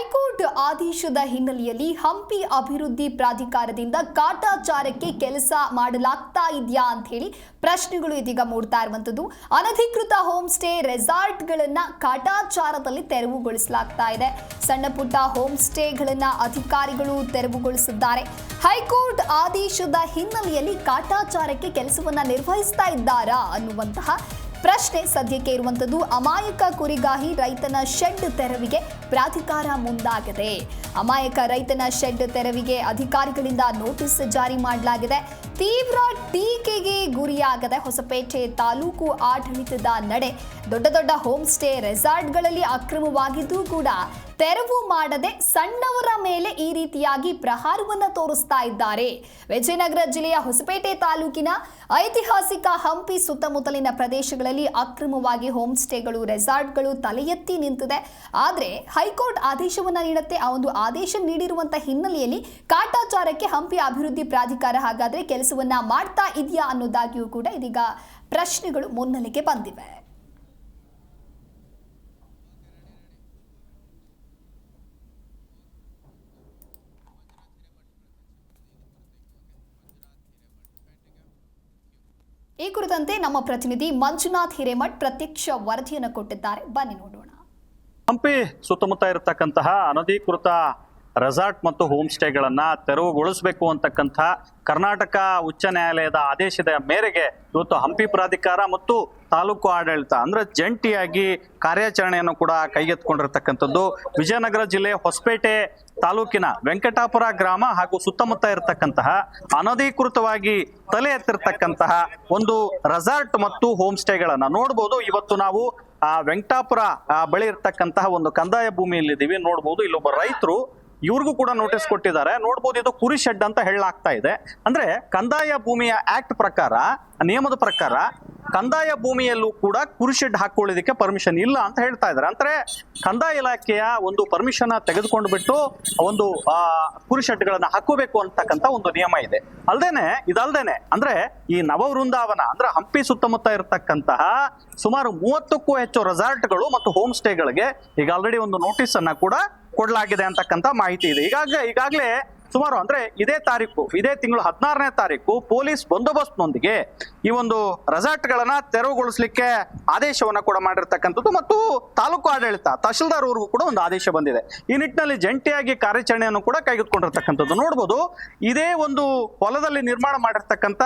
High court ಆದೇಶದ ಹಿನ್ನೆಲೆಯಲ್ಲಿ ಹಂಪಿ ಅಭಿವೃದ್ಧಿ ಪ್ರಾಧಿಕಾರದಿಂದ ಕಾಟಾಚಾರಕ್ಕೆ ಕೆಲಸ ಮಾಡಲಾಗ್ತಾ ಇದೆಯಾ ಅಂತ ಹೇಳಿ ಪ್ರಶ್ನೆಗಳು ಇದೀಗ ಮೂಡ್ತಾ ಇರುವಂಥದ್ದು. ಅನಧಿಕೃತ ಹೋಮ್ ಸ್ಟೇ ರೆಸಾರ್ಟ್ಗಳನ್ನ ಕಾಟಾಚಾರದಲ್ಲಿ ತೆರವುಗೊಳಿಸಲಾಗ್ತಾ ಇದೆ. ಸಣ್ಣ ಪುಟ್ಟ ಹೋಮ್ ಸ್ಟೇಗಳನ್ನ ಅಧಿಕಾರಿಗಳು ತೆರವುಗೊಳಿಸಿದ್ದಾರೆ. ಹೈಕೋರ್ಟ್ ಆದೇಶದ ಹಿನ್ನೆಲೆಯಲ್ಲಿ ಕಾಟಾಚಾರಕ್ಕೆ ಕೆಲಸವನ್ನ ನಿರ್ವಹಿಸ್ತಾ ಇದ್ದಾರಾ ಅನ್ನುವಂತಹ ಪ್ರಶ್ನೆ ಸದ್ಯಕ್ಕೆ ಇರುವಂಥದ್ದು ಅಮಾಯಕ ಕುರಿಗಾಹಿ ರೈತನ ಶೆಡ್ ತೆರವಿಗೆ ಪ್ರಾಧಿಕಾರ ಮುಂದಾಗಿದೆ. ಅಮಾಯಕ ರೈತನ ಶೆಡ್ ತೆರವಿಗೆ ಅಧಿಕಾರಿಗಳಿಂದ ನೋಟಿಸ್ ಜಾರಿ ಮಾಡಲಾಗಿದೆ. ತೀವ್ರ ಟೀಕೆಗೆ ಗುರಿಯಾಗದೆ ಹೊಸಪೇಟೆ ತಾಲೂಕು ಆಡಳಿತದ ನಡೆ ದೊಡ್ಡ ದೊಡ್ಡ ಹೋಮ್ ಸ್ಟೇ ರೆಸಾರ್ಟ್ಗಳಲ್ಲಿ ಅಕ್ರಮವಾಗಿದ್ದು ಕೂಡ ತೆರವು ಮಾಡದೆ ಸಣ್ಣವರ ಮೇಲೆ ಈ ರೀತಿಯಾಗಿ ಪ್ರಹಾರವನ್ನು ತೋರಿಸ್ತಾ ಇದ್ದಾರೆ. ವಿಜಯನಗರ ಜಿಲ್ಲೆಯ ಹೊಸಪೇಟೆ ತಾಲೂಕಿನ ಐತಿಹಾಸಿಕ ಹಂಪಿ ಸುತ್ತಮುತ್ತಲಿನ ಪ್ರದೇಶಗಳಲ್ಲಿ ಅಕ್ರಮವಾಗಿ ಹೋಮ್ ಸ್ಟೇಗಳು ರೆಸಾರ್ಟ್ಗಳು ತಲೆ ಎತ್ತಿ ನಿಂತಿದೆ. ಆದರೆ ಹೈಕೋರ್ಟ್ ಆದೇಶವನ್ನ ನೀಡುತ್ತೆ, ಆ ಒಂದು ಆದೇಶ ನೀಡಿರುವಂತಹ ಹಿನ್ನೆಲೆಯಲ್ಲಿ ಕಾಟಾಚಾರಕ್ಕೆ ಹಂಪಿ ಅಭಿವೃದ್ಧಿ ಪ್ರಾಧಿಕಾರ ಹಾಗಾದ್ರೆ ಕೆಲಸವನ್ನ ಮಾಡ್ತಾ ಇದೆಯಾ ಅನ್ನೋದಾಗಿಯೂ ಕೂಡ ಇದೀಗ ಪ್ರಶ್ನೆಗಳು ಮುನ್ನೆಲೆಗೆ ಬಂದಿವೆ. ಈ ಕುರಿತಂತೆ ನಮ್ಮ ಪ್ರತಿನಿಧಿ ಮಂಜುನಾಥ್ ಹಿರೇಮಠ್ ಪ್ರತ್ಯಕ್ಷ ವರದಿಯನ್ನು ಕೊಟ್ಟಿದ್ದಾರೆ. ಬನ್ನಿ ನೋಡೋಣ. ಹಂಪಿ ಸುತ್ತಮುತ್ತ ಇರತಕ್ಕಂತಹ ಅನಧಿಕೃತ ರೆಸಾರ್ಟ್ ಮತ್ತು ಹೋಮ್ ಸ್ಟೇಗಳನ್ನು ತೆರವುಗೊಳಿಸಬೇಕು ಅಂತಕ್ಕಂಥ ಕರ್ನಾಟಕ ಉಚ್ಚ ನ್ಯಾಯಾಲಯದ ಆದೇಶದ ಮೇರೆಗೆ ಇವತ್ತು ಹಂಪಿ ಪ್ರಾಧಿಕಾರ ಮತ್ತು ತಾಲೂಕು ಆಡಳಿತ, ಅಂದ್ರೆ ಜಂಟಿಯಾಗಿ ಕಾರ್ಯಾಚರಣೆಯನ್ನು ಕೂಡ ಕೈಗೆತ್ತಿಕೊಂಡಿರ್ತಕ್ಕಂಥದ್ದು. ವಿಜಯನಗರ ಜಿಲ್ಲೆ ಹೊಸಪೇಟೆ ತಾಲೂಕಿನ ವೆಂಕಟಾಪುರ ಗ್ರಾಮ ಹಾಗೂ ಸುತ್ತಮುತ್ತ ಇರತಕ್ಕಂತಹ ಅನಧಿಕೃತವಾಗಿ ತಲೆ ಎತ್ತಿರ್ತಕ್ಕಂತಹ ಒಂದು ರೆಸಾರ್ಟ್ ಮತ್ತು ಹೋಮ್ ಸ್ಟೇಗಳನ್ನ ನೋಡ್ಬೋದು. ಇವತ್ತು ನಾವು, ಆ, ವೆಂಕಟಾಪುರ ಬಳಿ ಇರ್ತಕ್ಕಂತಹ ಒಂದು ಕಂದಾಯ ಭೂಮಿಯಲ್ಲಿದ್ದೀವಿ. ನೋಡ್ಬೋದು, ಇಲ್ಲೊಬ್ಬ ರೈತರು ಇವ್ರಿಗೂ ಕೂಡ ನೋಟಿಸ್ ಕೊಟ್ಟಿದ್ದಾರೆ. ನೋಡ್ಬೋದು ಇದು ಕುರಿ ಶೆಡ್ ಅಂತ ಹೇಳಲಾಗ್ತಾ ಇದೆ. ಅಂದ್ರೆ ಕಂದಾಯ ಭೂಮಿಯ ಆಕ್ಟ್ ಪ್ರಕಾರ, ನಿಯಮದ ಪ್ರಕಾರ ಕಂದಾಯ ಭೂಮಿಯಲ್ಲೂ ಕೂಡ ಕುರಿ ಶೆಡ್ ಹಾಕೊಳ್ಳೋದಕ್ಕೆ ಪರ್ಮಿಷನ್ ಇಲ್ಲ ಅಂತ ಹೇಳ್ತಾ ಇದ್ದಾರೆ. ಅಂದ್ರೆ ಕಂದಾಯ ಇಲಾಖೆಯ ಒಂದು ಪರ್ಮಿಷನ್ ತೆಗೆದುಕೊಂಡು ಬಿಟ್ಟು ಒಂದು ಕುರಿ ಶೆಡ್ಗಳನ್ನ ಹಾಕೋಬೇಕು ಅಂತಕ್ಕಂತ ಒಂದು ನಿಯಮ ಇದೆ. ಅಲ್ದೇನೆ, ಇದಲ್ದೇನೆ, ಅಂದ್ರೆ ಈ ನವ ವೃಂದಾವನ, ಅಂದ್ರೆ ಹಂಪಿ ಸುತ್ತಮುತ್ತ ಇರತಕ್ಕಂತಹ ಸುಮಾರು ಮೂವತ್ತಕ್ಕೂ ಹೆಚ್ಚು ರೆಸಾರ್ಟ್ಗಳು ಮತ್ತು ಹೋಮ್ ಸ್ಟೇಗಳಿಗೆ ಈಗ ಆಲ್ರೆಡಿ ಒಂದು ನೋಟಿಸ್ ಅನ್ನ ಕೂಡ ಕೊಡಲಾಗಿದೆ ಅಂತಕ್ಕಂಥ ಮಾಹಿತಿ ಇದೆ. ಈಗಾಗಲೇ ಈಗಾಗಲೇ ಸುಮಾರು ಅಂದ್ರೆ ಇದೇ ತಾರೀಕು, ಇದೇ ತಿಂಗಳು ಹದಿನಾರನೇ ತಾರೀಕು ಪೊಲೀಸ್ ಬಂದೋಬಸ್ತ್ನೊಂದಿಗೆ ಈ ಒಂದು ರೆಸಾರ್ಟ್ಗಳನ್ನ ತೆರವುಗೊಳಿಸಲಿಕ್ಕೆ ಆದೇಶವನ್ನ ಕೂಡ ಮಾಡಿರ್ತಕ್ಕಂಥದ್ದು ಮತ್ತು ತಾಲೂಕು ಆಡಳಿತ, ತಹಶೀಲ್ದಾರ್ ಅವ್ರಿಗೂ ಕೂಡ ಒಂದು ಆದೇಶ ಬಂದಿದೆ. ಈ ನಿಟ್ಟಿನಲ್ಲಿ ಜಂಟಿಯಾಗಿ ಕಾರ್ಯಾಚರಣೆಯನ್ನು ಕೂಡ ಕೈಗೆತ್ತಿಕೊಂಡಿರ್ತಕ್ಕಂಥದ್ದು ನೋಡ್ಬೋದು. ಇದೇ ಒಂದು ಹೊಲದಲ್ಲಿ ನಿರ್ಮಾಣ ಮಾಡಿರ್ತಕ್ಕಂಥ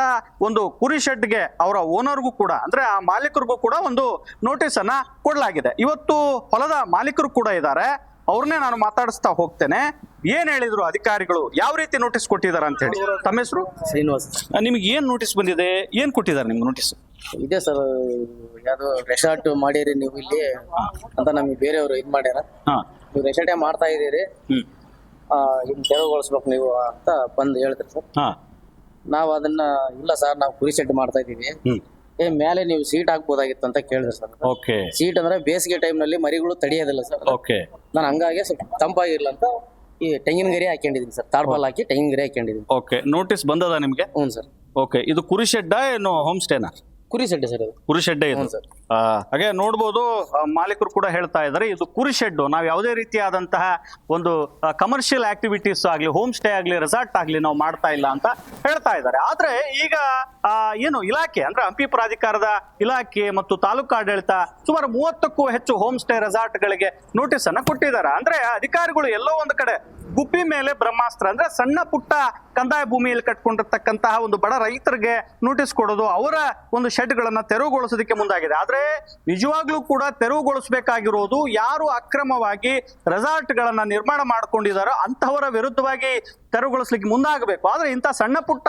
ಒಂದು ಕುರಿ ಶೆಡ್ಗೆ ಅವರ ಓನರ್ಗೂ ಕೂಡ ಅಂದ್ರೆ ಆ ಮಾಲೀಕರಿಗೂ ಕೂಡ ಒಂದು ನೋಟಿಸ್ ಅನ್ನ ಕೊಡಲಾಗಿದೆ. ಇವತ್ತು ಹೊಲದ ಮಾಲೀಕರು ಕೂಡ ಇದ್ದಾರೆ. ಅವ್ರನ್ನೇ ನಾನು ಮಾತಾಡಿಸ್ತಾ ಹೋಗ್ತೇನೆ. ಏನ್ ಹೇಳಿದ್ರು ಅಧಿಕಾರಿಗಳು? ಯಾವ ರೀತಿ ನೋಟಿಸ್ ಕೊಟ್ಟಿದ್ದಾರೆ ಅಂತ ಹೇಳಿ. ತಮ್ಮ ಹೆಸರು? ಶ್ರೀನಿವಾಸ್. ನಿಮ್ಗೆ ಏನ್ ನೋಟಿಸ್ ಬಂದಿದೆ? ಏನ್ ಕೊಟ್ಟಿದ್ದಾರೆ ನಿಮ್ಗೆ ನೋಟಿಸ್ ಇದೆ ಸರ್ ಯಾವ್ದು ರೆಸಾರ್ಟ್ ಮಾಡಿರಿ ನೀವು ಇಲ್ಲಿ ಅಂತ ನಮ್ಗೆ ಬೇರೆಯವರು ಇದ್ ಮಾಡ್ಯಾರ. ಹಾ. ನೀವು ರೆಸಾರ್ಟೇ ಮಾಡ್ತಾ ಇದೀರಿ ಹ್ಮ್. ಆ, ತೆರವುಗೊಳಿಸ್ಬೇಕು ನೀವು ಅಂತ ಬಂದು ಹೇಳ್ತೀರಿ ಸರ್. ಹಾ. ನಾವು ಅದನ್ನ ಇಲ್ಲ ಸರ್ ನಾವು ಕುರಿ ಸೆಟ್ ಮಾಡ್ತಾ ಇದೀವಿ ಹ್ಮ್. ಏ ಮೇಲೆ ನೀವು ಸೀಟ್ ಹಾಕ್ಬೋದಾಗಿತ್ತು ಅಂತ ಕೇಳಿದ್ರಿ ಸರ್. ಓಕೆ ಸೀಟ್ ಅಂದ್ರೆ ಬೇಸಿಗೆ ಟೈಮ್ನಲ್ಲಿ ಮರಿಗಳು ತಡಿಯೋದಿಲ್ಲ ಸರ್. ಓಕೆ ನಾನು ಹಂಗಾಗಿ ಸ್ವಲ್ಪ ತಂಪಾಗಿರ್ಲ ಅಂತ ಈ ತೆಂಗಿನ ಗರಿ ಹಾಕೊಂಡಿದ್ದೀನಿ ಸರ್ ತಾಳ್ಪಾಲ್ ಹಾಕಿ ತೆಂಗಿನ ಗರಿ ಹಾಕೊಂಡಿದ್ದೀನಿ ಓಕೆ ನೋಟಿಸ್ ಬಂದದ ನಿಮ್ಗೆ? ಹ್ಞೂ ಸರ್. ಓಕೆ ಇದು ಕುರಿ ಶೆಡ್ಡಾ ಏನು ಹೋಮ್ ಸ್ಟೇನಾ ಕುರಿ ಶೆಡ್ ಸರ್ ಅದು. ಕುರಿ ಶೆಡ್ ಇದು. ಸರ್. ಆ, ಹಾಗೆ ನೋಡ್ಬೋದು ಆ, ಮಾಲೀಕರು ಕೂಡ ಹೇಳ್ತಾ ಇದ್ದಾರೆ ಇದು ಕುರಿ ಶೆಡ್ ನಾವು ಯಾವುದೇ ರೀತಿಯಾದಂತಹ ಒಂದು ಕಮರ್ಷಿಯಲ್ ಆಕ್ಟಿವಿಟೀಸ್ ಆಗಲಿ ಹೋಮ್ ಸ್ಟೇ ಆಗಲಿ ರೆಸಾರ್ಟ್ ಆಗಲಿ ನಾವು ಮಾಡ್ತಾ ಇಲ್ಲ ಅಂತ ಹೇಳ್ತಾ ಇದ್ದಾರೆ. ಆದ್ರೆ ಈಗ ಆ, ಏನು ಇಲಾಖೆ ಅಂದ್ರೆ ಹಂಪಿ ಪ್ರಾಧಿಕಾರದ ಇಲಾಖೆ ಮತ್ತು ತಾಲೂಕು ಆಡಳಿತ ಸುಮಾರು ಮೂವತ್ತಕ್ಕೂ ಹೆಚ್ಚು ಹೋಮ್ ಸ್ಟೇ ರೆಸಾರ್ಟ್ಗಳಿಗೆ ನೋಟಿಸ್ ಅನ್ನ ಕೊಟ್ಟಿದ್ದಾರೆ. ಅಂದ್ರೆ ಅಧಿಕಾರಿಗಳು ಎಲ್ಲೋ ಒಂದು ಕಡೆ ಗುಪ್ಪಿ ಮೇಲೆ ಬ್ರಹ್ಮಾಸ್ತ್ರ ಅಂದ್ರೆ ಸಣ್ಣ ಪುಟ್ಟ ಕಂದಾಯ ಭೂಮಿಯಲ್ಲಿ ಕಟ್ಕೊಂಡಿರ್ತಕ್ಕಂತಹ ಒಂದು ಬಡ ರೈತರಿಗೆ ನೋಟಿಸ್ ಕೊಡೋದು ಅವರ ಒಂದು ಶೆಡ್ಗಳನ್ನ ತೆರವುಗೊಳಿಸೋದಕ್ಕೆ ಮುಂದಾಗಿದೆ. ಆದರೆ ನಿಜವಾಗ್ಲೂ ಕೂಡ ತೆರವುಗೊಳಿಸಬೇಕಾಗಿರೋದು ಯಾರು ಅಕ್ರಮವಾಗಿ ರೆಸಾರ್ಟ್ಗಳನ್ನ ನಿರ್ಮಾಣ ಮಾಡ್ಕೊಂಡಿದಾರೋ ಅಂತವರ ವಿರುದ್ಧವಾಗಿ ತೆರವುಗೊಳಿಸಲಿಕ್ಕೆ ಮುಂದಾಗಬೇಕು. ಆದರೆ ಇಂಥ ಸಣ್ಣ ಪುಟ್ಟ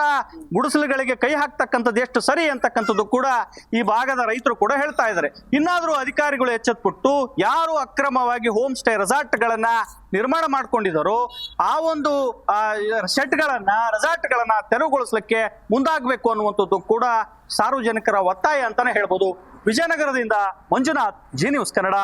ಗುಡಿಸಲುಗಳಿಗೆ ಕೈ ಹಾಕ್ತಕ್ಕಂಥದ್ದು ಎಷ್ಟು ಸರಿ ಅಂತಕ್ಕಂಥದ್ದು ಕೂಡ ಈ ಭಾಗದ ರೈತರು ಕೂಡ ಹೇಳ್ತಾ ಇದ್ದಾರೆ. ಇನ್ನಾದರೂ ಅಧಿಕಾರಿಗಳು ಎಚ್ಚೆತ್ಬಿಟ್ಟು ಯಾರು ಅಕ್ರಮವಾಗಿ ಹೋಮ್ ಸ್ಟೇ ರೆಸಾರ್ಟ್ಗಳನ್ನ ನಿರ್ಮಾಣ ಮಾಡ್ಕೊಂಡಿದ್ದಾರೋ ಆ ಒಂದು ಶೆಡ್ಗಳನ್ನ, ರೆಸಾರ್ಟ್ಗಳನ್ನ ತೆರವುಗೊಳಿಸಲಿಕ್ಕೆ ಮುಂದಾಗಬೇಕು ಅನ್ನುವಂಥದ್ದು ಕೂಡ ಸಾರ್ವಜನಿಕರ ಒತ್ತಾಯ ಅಂತಾನೆ ಹೇಳ್ಬೋದು. ವಿಜಯನಗರದಿಂದ ಮಂಜುನಾಥ್ ಜಿ ನ್ಯೂಸ್ ಕನ್ನಡ.